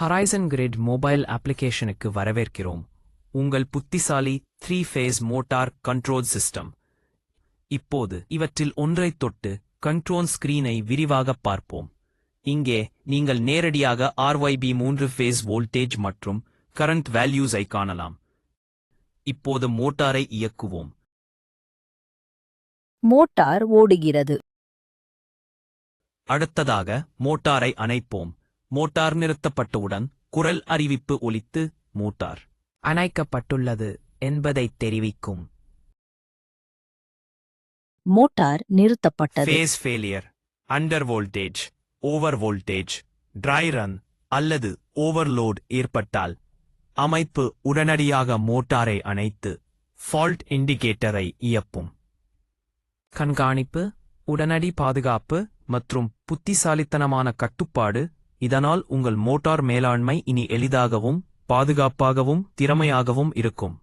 Horizon grid mobile அப்ளிகேஷனுக்கு வரவேற்கிறோம். உங்கள் புத்திசாலி three phase motor control system இப்போது இவற்றில் ஒன்றைத் தொட்டு கண்ட்ரோல் ஸ்கிரீனை விரிவாகப் பார்ப்போம். இங்கே நீங்கள் நேரடியாக ஆர்ஒய்பி மூன்று ஃபேஸ் வோல்டேஜ் மற்றும் கரண்ட் வேல்யூஸை காணலாம். இப்போது மோட்டாரை இயக்குவோம். மோட்டார் ஓடுகிறது. அடுத்ததாக மோட்டாரை அணைப்போம். மோட்டார் நிறுத்தப்பட்டவுடன் குரல் அறிவிப்பு ஒலித்து மோட்டார் அணைக்கப்பட்டுள்ளது என்பதைத் தெரிவிக்கும். மோட்டார் நிறுத்தப்பட்டது. Phase failure under voltage over voltage dry run அல்லது ஓவர்லோட் ஏற்பட்டால் அமைப்பு உடனடியாக மோட்டாரை அணைத்து ஃபால்ட் இண்டிகேட்டரை இயப்பும் கண்காணிப்பு உடனடி பாதுகாப்பு மற்றும் புத்திசாலித்தனமான கட்டுப்பாடு இதனால் உங்கள் மோட்டார் மேலாண்மை இனி எளிதாகவும் பாதுகாப்பாகவும் திறமையாகவும் இருக்கும்.